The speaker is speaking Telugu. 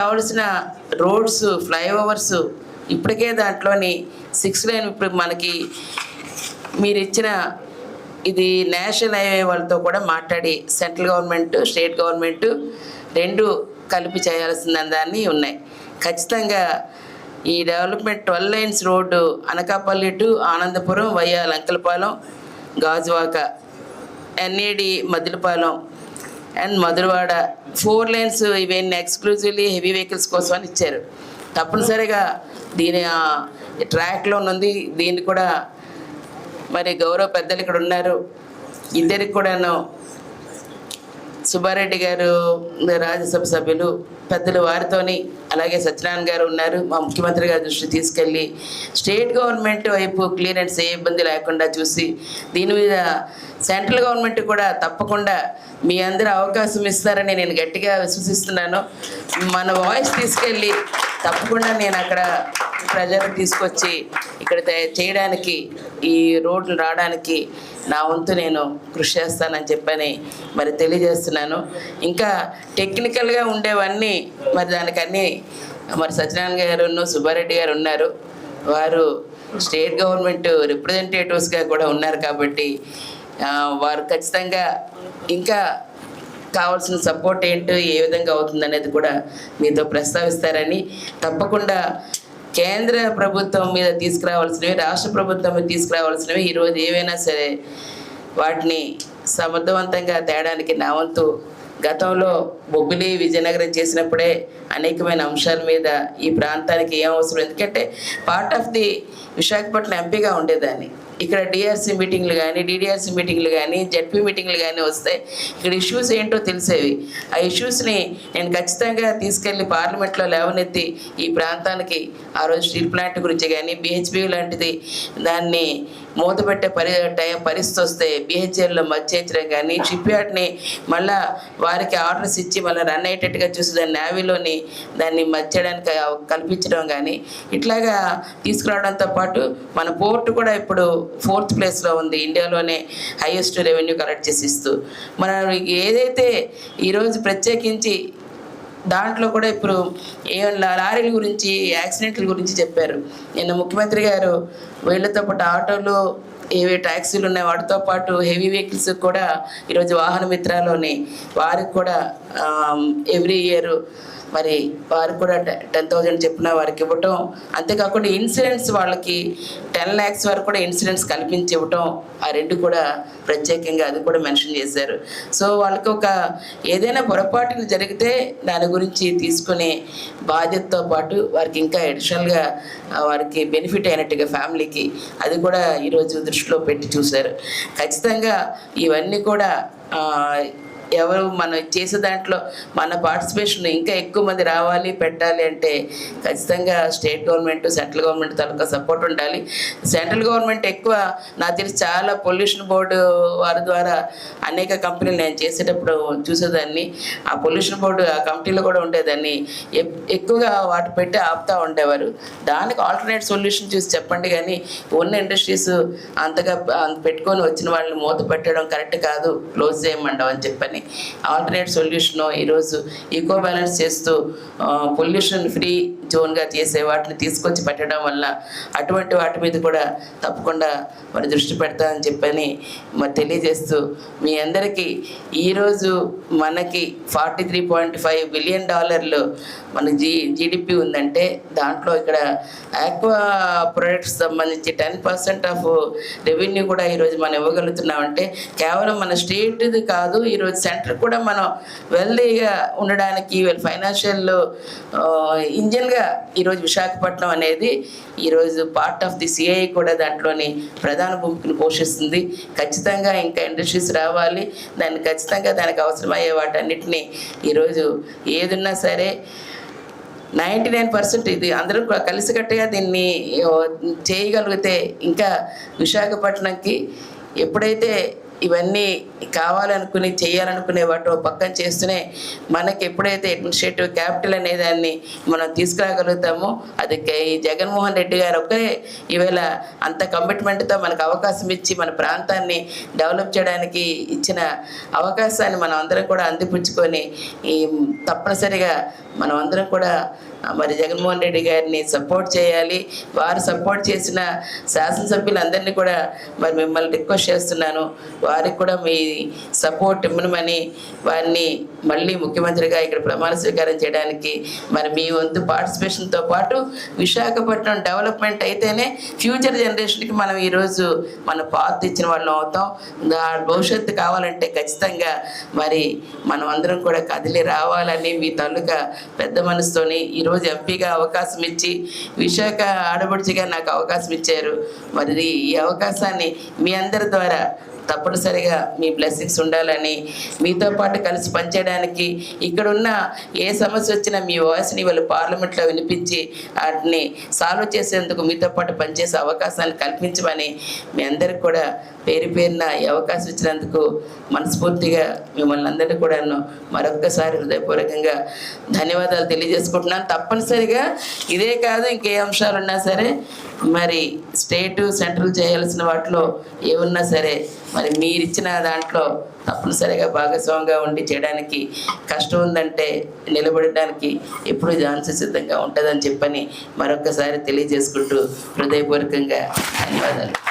కావలసిన రోడ్స్ ఫ్లైఓవర్స్ ఇప్పటికే దాంట్లోని సిక్స్ లైన్ ఇప్పుడు మనకి మీరు ఇచ్చిన ఇది నేషనల్ హైవే వాళ్ళతో కూడా మాట్లాడి సెంట్రల్ గవర్నమెంట్ స్టేట్ గవర్నమెంట్ రెండు కలిపి చేయాల్సిన దాన్ని ఉన్నాయి. ఖచ్చితంగా ఈ development twelve lines road Anakapalli to Anandapuram via Lankalapalem Gajuwaka NAD Maddilapalem and Madhurawada four lines ఇవన్నీ ఎక్స్క్లూజివ్లీ హెవీ వెహికల్స్ కోసం అని ఇచ్చారు. తప్పనిసరిగా దీని ట్రాక్లో ఉంది దీన్ని కూడా మరి గౌరవ పెద్దలు ఇక్కడ ఉన్నారు. ఇద్దరికి కూడాను సుబ్బారెడ్డి గారు రాజ్యసభ సభ్యులు పెద్దలు వారితోని అలాగే సత్యనారాయణ గారు ఉన్నారు. మా ముఖ్యమంత్రి గారి దృష్టి తీసుకెళ్ళి స్టేట్ గవర్నమెంట్ వైపు క్లియరెన్స్ ఏ ఇబ్బంది లేకుండా చూసి దీని మీద సెంట్రల్ గవర్నమెంట్ కూడా తప్పకుండా మీ అందరూ అవకాశం ఇస్తారని నేను గట్టిగా విశ్వసిస్తున్నాను. మన వాయిస్ తీసుకెళ్ళి తప్పకుండా నేను అక్కడ ప్రజలు తీసుకొచ్చి ఇక్కడ చేయడానికి ఈ రోడ్లు రావడానికి నా వంతు నేను కృషి చేస్తానని చెప్పని మరి తెలియజేస్తున్నాను. ఇంకా టెక్నికల్గా ఉండేవన్నీ మరి దానికన్నీ మరి సత్యనారాయణ గారు సుబ్బారెడ్డి గారు ఉన్నారు. వారు స్టేట్ గవర్నమెంట్ రిప్రజెంటేటివ్స్గా కూడా ఉన్నారు కాబట్టి వారు ఖచ్చితంగా ఇంకా కావాల్సిన సపోర్ట్ ఏంటో ఏ విధంగా అవుతుంది అనేది కూడా మీతో ప్రస్తావిస్తారని తప్పకుండా కేంద్ర ప్రభుత్వం మీద తీసుకురావాల్సినవి రాష్ట్ర ప్రభుత్వం మీద తీసుకురావాల్సినవి ఈరోజు ఏవైనా సరే వాటిని సమర్థవంతంగా తేడానికి నా వంతు గతంలో బొబ్బిలి విజయనగరం చేసినప్పుడే అనేకమైన అంశాల మీద ఈ ప్రాంతానికి ఏం అవసరం? ఎందుకంటే పార్ట్ ఆఫ్ ది విశాఖపట్నం ఎంపీగా ఉండేదాన్ని. ఇక్కడ డిఆర్సీ మీటింగ్లు కానీ డిడిఆర్సీ మీటింగ్లు కానీ జడ్పీ మీటింగ్లు కానీ వస్తే ఇక్కడ ఇష్యూస్ ఏంటో తెలిసేవి. ఆ ఇష్యూస్ని నేను ఖచ్చితంగా తీసుకెళ్ళి పార్లమెంట్లో లేవనెత్తి ఈ ప్రాంతానికి ఆ రోజు స్టీల్ ప్లాంట్ గురించి కానీ బిహెచ్పి లాంటిది దాన్ని మూతపెట్టే పరి టైం పరిస్థితి వస్తే బిహెచ్ఎల్లో మధ్యించడం కానీ షిప్ యార్డ్ని మళ్ళా వారికి ఆర్డర్స్ ఇచ్చి మళ్ళీ రన్ అయ్యేటట్టుగా చూసి దాన్ని నావీలోని దాన్ని మర్చడానికి కల్పించడం కానీ ఇట్లాగా తీసుకురావడంతో పాటు మన పోర్ట్ కూడా ఇప్పుడు ఫోర్త్ ప్లేస్లో ఉంది. ఇండియాలోనే హైయెస్ట్ రెవెన్యూ కలెక్ట్ చేసి ఇస్తూ. మన ఏదైతే ఈరోజు ప్రత్యేకించి దాంట్లో కూడా ఇప్పుడు ఏ లారీల గురించి యాక్సిడెంట్ల గురించి చెప్పారు. నిన్న ముఖ్యమంత్రి గారు వీళ్ళతో పాటు ఆటోలు ఏవి ట్యాక్సీలు ఉన్నాయి. వాటితో పాటు హెవీ వెహికల్స్ కూడా ఈరోజు వాహన మిత్రాలోని వారికి కూడా ఎవ్రీ ఇయర్ మరి వారికి కూడా టెన్ థౌజండ్ చెప్పిన వారికి ఇవ్వటం. అంతేకాకుండా ఇన్సూరెన్స్ వాళ్ళకి టెన్ ల్యాక్స్ వరకు కూడా ఇన్సూరెన్స్ కల్పించి ఇవ్వటం. ఆ రెండు కూడా ప్రత్యేకంగా అది కూడా మెన్షన్ చేశారు. సో వాళ్ళకి ఒక ఏదైనా పొరపాటులు జరిగితే దాని గురించి తీసుకునే బాధ్యతతో పాటు వారికి ఇంకా అడిషనల్గా వారికి బెనిఫిట్ అయినట్టుగా ఫ్యామిలీకి అది కూడా ఈరోజు దృష్టిలో పెట్టి చూశారు. ఖచ్చితంగా ఇవన్నీ కూడా ఆ, ఎవరు మనం చేసే దాంట్లో మన పార్టిసిపేషన్ ఇంకా ఎక్కువ మంది రావాలి పెట్టాలి అంటే ఖచ్చితంగా స్టేట్ గవర్నమెంట్ సెంట్రల్ గవర్నమెంట్ తాలూకా సపోర్ట్ ఉండాలి. సెంట్రల్ గవర్నమెంట్ ఎక్కువ నాకు తెలిసి చాలా పొల్యూషన్ బోర్డు వారి ద్వారా అనేక కంపెనీలు నేను చేసేటప్పుడు చూసేదాన్ని. ఆ పొల్యూషన్ బోర్డు ఆ కమిటీలో కూడా ఉండేదాన్ని. ఎక్కువగా వాటి పెట్టి ఆపుతా ఉండేవారు. దానికి ఆల్టర్నేట్ సొల్యూషన్ చూసి చెప్పండి కానీ ఉన్న ఇండస్ట్రీస్ అంతగా అంత పెట్టుకొని వచ్చిన వాళ్ళని మూత పెట్టడం కరెక్ట్ కాదు. క్లోజ్ చేయమండం అని చెప్పని. ఆల్టర్నేట్ సొల్యూషన్ ఈరోజు ఈకో బ్యాలెన్స్ చేస్తూ పొల్యూషన్ ఫ్రీ జోన్గా చేసే వాటిని తీసుకొచ్చి పెట్టడం వల్ల అటువంటి వాటి మీద కూడా తప్పకుండా మరి దృష్టి పెడతామని చెప్పని మరి తెలియజేస్తూ మీ అందరికీ ఈరోజు మనకి forty three point five billion డాలర్లు మన జీ జీడిపి ఉందంటే దాంట్లో ఇక్కడ ఆక్వా ప్రొడక్ట్స్ సంబంధించి టెన్ పర్సెంట్ ఆఫ్ రెవెన్యూ కూడా ఈరోజు మనం ఇవ్వగలుగుతున్నామంటే కేవలం మన స్టేట్ది కాదు ఈరోజు సెంటర్ కూడా మనం వెల్దీగా ఉండడానికి వీళ్ళు ఫైనాన్షియల్ ఇంజన్గా ఈరోజు విశాఖపట్నం అనేది ఈరోజు పార్ట్ ఆఫ్ ది సిఐ కూడా దాంట్లోని ప్రధాన భూమికను పోషిస్తుంది. ఖచ్చితంగా ఇంకా ఇండస్ట్రీస్ రావాలి. దాన్ని ఖచ్చితంగా దానికి అవసరమయ్యే వాటన్నిటిని ఈరోజు ఏదున్నా సరే నైంటీ నైన్ పర్సెంట్ ఇది. అందరం కలిసికట్టుగా దీన్ని చేయగలిగితే ఇంకా విశాఖపట్నంకి ఎప్పుడైతే ఇవన్నీ కావాలనుకుని చేయాలనుకునే వాటి పక్కన చేస్తూనే మనకి ఎప్పుడైతే అడ్మినిస్ట్రేటివ్ క్యాపిటల్ అనే దాన్ని మనం తీసుకురాగలుగుతామో అది ఈ జగన్మోహన్ రెడ్డి గారు ఒకే ఈవేళ అంత కమిట్మెంట్తో మనకు అవకాశం ఇచ్చి మన ప్రాంతాన్ని డెవలప్ చేయడానికి ఇచ్చిన అవకాశాన్ని మనం అందరం కూడా అందిపుచ్చుకొని ఈ తప్పనిసరిగా మనం అందరం కూడా మరి జగన్మోహన్ రెడ్డి గారిని సపోర్ట్ చేయాలి. వారు సపోర్ట్ చేసిన శాసనసభ్యులందరినీ కూడా మరి మిమ్మల్ని రిక్వెస్ట్ చేస్తున్నాను. వారికి కూడా మీ సపోర్ట్ ఇవ్వమని వారిని మళ్ళీ ముఖ్యమంత్రిగా ఇక్కడ ప్రమాణ స్వీకారం చేయడానికి మరి మీ వంతు పార్టిసిపేషన్తో పాటు విశాఖపట్నం డెవలప్మెంట్ అయితేనే ఫ్యూచర్ జనరేషన్కి మనం ఈరోజు మన పాత ఇచ్చిన వాళ్ళం అవుతాం. భవిష్యత్తు కావాలంటే ఖచ్చితంగా మరి మనం అందరం కూడా కదిలి రావాలని మీ తల్లుగా పెద్ద మనసుతోని ఈరోజు ఎంపీగా అవకాశం ఇచ్చి విశాఖ ఆడపడుచుగా నాకు అవకాశం ఇచ్చారు. మరి ఈ అవకాశాన్ని మీ అందరి ద్వారా తప్పనిసరిగా మీ బ్లెస్సింగ్స్ ఉండాలని మీతో పాటు కలిసి పనిచేయడానికి ఇక్కడున్న ఏ సమస్య వచ్చినా మీ వాయిస్ని వాళ్ళు పార్లమెంట్లో వినిపించి వాటిని సాల్వ్ చేసేందుకు మీతో పాటు పనిచేసే అవకాశాన్ని కల్పించమని మీ అందరికి కూడా పేరు పేరున ఈ అవకాశం ఇచ్చినందుకు మనస్ఫూర్తిగా మిమ్మల్ని అందరినీ కూడా మరొక్కసారి హృదయపూర్వకంగా ధన్యవాదాలు తెలియజేసుకుంటున్నాను. తప్పనిసరిగా ఇదే కాదు ఇంకే అంశాలు ఉన్నా సరే మరి స్టేటు సెంట్రల్ చేయాల్సిన వాటిలో ఏమున్నా సరే మరి మీరు ఇచ్చిన దాంట్లో తప్పనిసరిగా భాగస్వామిగా ఉండి చేయడానికి కష్టం ఉందంటే నిలబడడానికి ఎప్పుడు ఝాన్సీ సిద్ధంగా ఉంటుందని చెప్పని మరొకసారి తెలియజేసుకుంటూ హృదయపూర్వకంగా ధన్యవాదాలు.